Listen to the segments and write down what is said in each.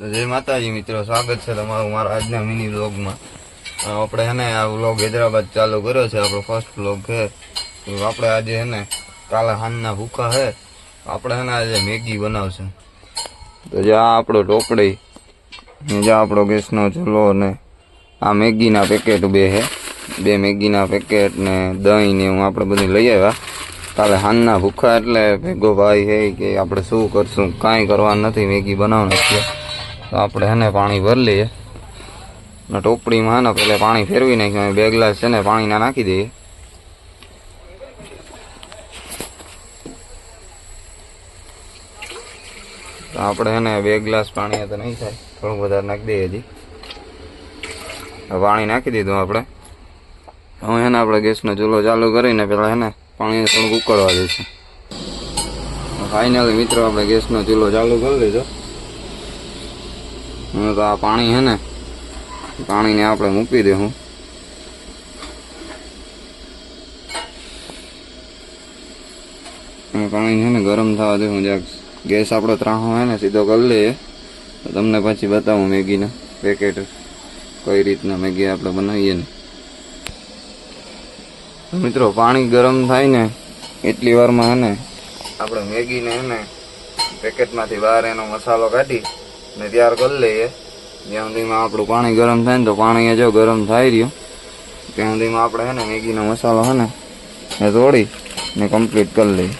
તો જય માતાજી મિત્રો, સ્વાગત છે તમારું મારા આજના મિની વ્લોગમાં આપણે હે ને આ વ્લોગ હૈદરાબાદ ચાલુ કર્યો છે, આપણો ફર્સ્ટ વ્લોગ છે. આપણે આજે હે ને કાલે હાનના ભૂખા છે આપણે હે ને આજે મેગી બનાવશે. તો જ્યાં આપણો ટોપડી ને જ્યાં આપણો ગેસનો ચૂલો ને આ મેગીના પેકેટ બે છે બે મેગીના પેકેટ ને દહીં ને હું આપણે બધું લઈ આવ્યા. કાલે હાનના ભૂખા એટલે ભેગો ભાઈ હે કે આપણે શું કરશું, કાંઈ કરવાનું નથી, મેગી બનાવવાનું છે. તો આપણે એને પાણી ભરી લઈએ. ને ટોપડીમાં ને પહેલે પાણી ફેરવી નાખ્યું. બે ગ્લાસ છે ને પાણીના નાખી દઈએ. તો આપણે એને બે ગ્લાસ પાણી તો નહીં થાય. થોડું વધારે નાખી દઈએ હજી. પાણી નાખી દીધું આપણે. હવે એને આપણે ગેસનો ચૂલો ચાલુ કરીને પહેલાં એને પાણીને થોડુંક ઉકળવા દઈશું. ફાઇનલી મિત્રો આપણે ગેસનો ચૂલો ચાલુ કરી દીધો. હવે તો આ પાણી હે ને, પાણીને આપણે મૂકી હવે પાણી છે ને ગરમ થવા દેવું જ્યાં ગેસ આપણો ત્રાહો હોય ને, સીધો કરી લઈએ. તો તમને પછી બતાવું મેગીના પેકેટ કઈ રીતના મેગી આપણે બનાવીએ ને. મિત્રો, પાણી ગરમ થાય ને, એટલી વારમાં હે ને, આપણે મેગીને હે ને પેકેટમાંથી બહાર એનો મસાલો કાઢી ને તૈયાર કરી લઈએ. જ્યાં સુધીમાં આપણું પાણી ગરમ થાય ને તો પાણી જો ગરમ થાય રહ્યું. ત્યાં સુધીમાં આપણે છે ને મેગીનો મસાલો છે ને એ તોડી ને કમ્પ્લીટ કરી લઈએ.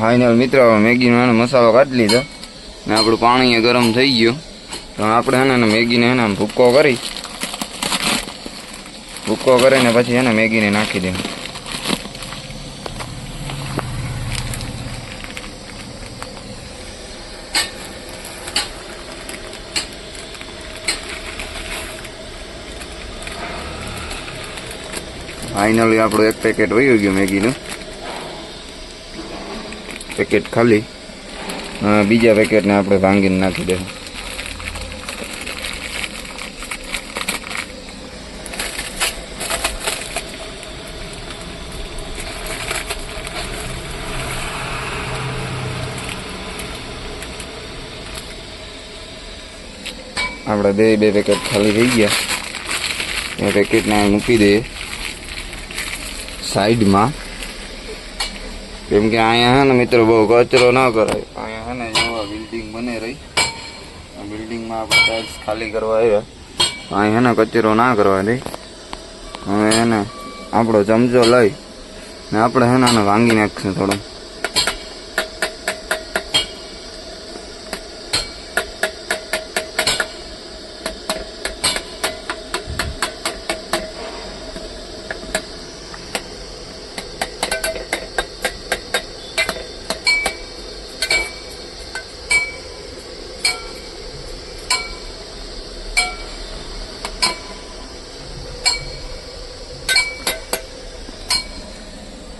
ફાઇનલ મિત્રો મેગીનો એને મસાલો કાઢી લીધો. ને આપણું પાણી ગરમ થઈ ગયું. તો આપણે એને મેગીને એને ભૂક્કો કરી. ભૂક્કો કરીને પછી એને મેગીને નાખી દે ફાઇનલી આપણું એક પેકેટ વયું ગયું મેગીનું. પેકેટ ખાલી. બીજા પેકેટને આપણે ભાંગીને નાખી દઈશું આપણે બે બે પેકેટ ખાલી થઈ ગયા. એ પેકેટને મૂકી દઈએ. સાઈડમાં કેમ કે અહીંયા હે ને મિત્રો બહુ કચરો ના કરાય. અહીંયા હે ને જેવા બિલ્ડિંગ બને રહી. આ બિલ્ડિંગમાં આપણે ટાઇલ્સ ખાલી કરવા આવ્યા. અહીંયા હે ને કચરો ના કરવા દે. હવે હે ને આપણો ચમચો લઈ ને આપણે હે ને વાંગી નાખશું થોડું.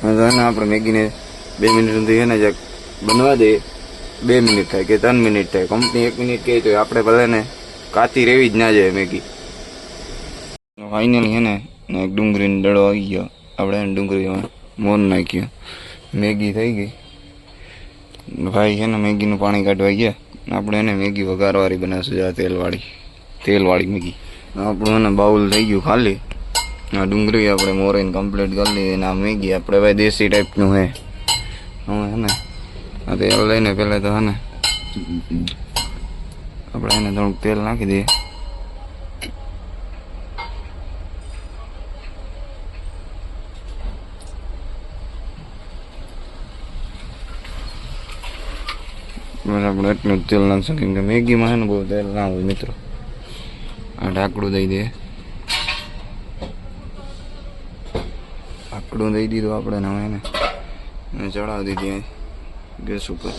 આપણે મેગીને બે મિનિટ સુધી એને જે બનવા દઈએ બે મિનિટ થાય કે ત્રણ મિનિટ થાય, કંપની એક મિનિટ કહે તો આપણે ભલે ને કાચી રેવી જ ના જાય મેગી. ફાઇનલી હે ને એક ડુંગળીનો દડો આવી ગયો. આપણે એને ડુંગળીમાં મોર નાખ્યો. મેગી થઈ ગઈ. ભાઈ છે ને મેગીનું પાણી કાઢવા ગયા. આપણે એને મેગી વઘારવાળી બનાવશું, આ તેલવાળી. તેલવાળી મેગી. આપણું એને બાઉલ થઈ ગયું ખાલી. આ ડુંગળી આપણે મોરીને કમ્પ્લીટ કરી લીધી ને આ મેગી આપણે ભાઈ દેશી ટાઈપનું હે. હવે હે ને, આ તેલ લઈને પહેલાં તો હે ને, આપણે એને થોડુંક તેલ નાખી દઈએ. આપણે એટલું તેલ નાખશું, કેમ કે મેગીમાં છે ને બહુ તેલ ના હોય મિત્રો. આ ઢાંકડું દઈ દે આકડું દઈ દીધું આપણે ને એને. અને ચડાવી દીધી ગેસ ઉપર.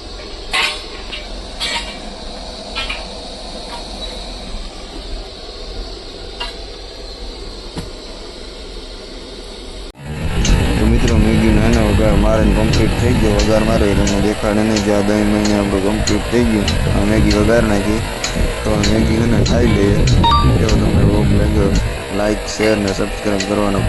મિત્રો મેગીનો એનો વઘાર મારે કમ્પ્લીટ થઈ ગયો. વઘાર મારે દેખાડે નહીં. કે આ દહીં મહિને આપણું કમ્પ્લીટ થઈ ગયું. મેગી વઘાર નાખી. તો મેગી એને ખાઈ લઈએ. એવો તમને લાઈક શેર ને સબસ્ક્રાઈબ કરવાનો.